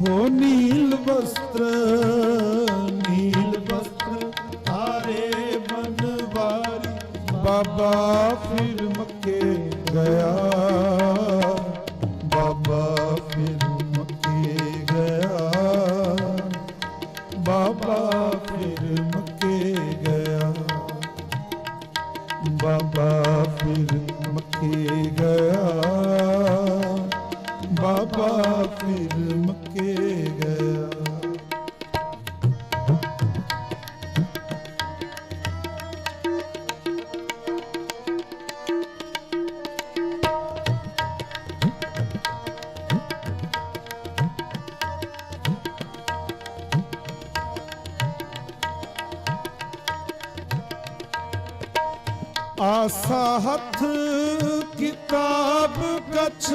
ਹੋ ਨੀਲ ਵਸਤਰ ਨੀਲ ਵਸਤਰ ਹਾਰੇ ਬਨਵਾਰੀ ਬਾਬਾ ਫਿਰ ਮੱਕੇ ਗਿਆ। ਬਾਬਾ ਫਿਰ ਮੱਕੇ ਗਿਆ। ਬਾਬਾ ਫਿਰ ਮੱਕੇ ਗਿਆ। ਬਾਬਾ ਫਿਰ ਮੱਕੇ ਬਾਬਾ ਫਿਰ ਮੱਕੇ ਗਿਆ। ਆਸਾ ਹੱਥ ਕਿਤਾਬ ਕਛ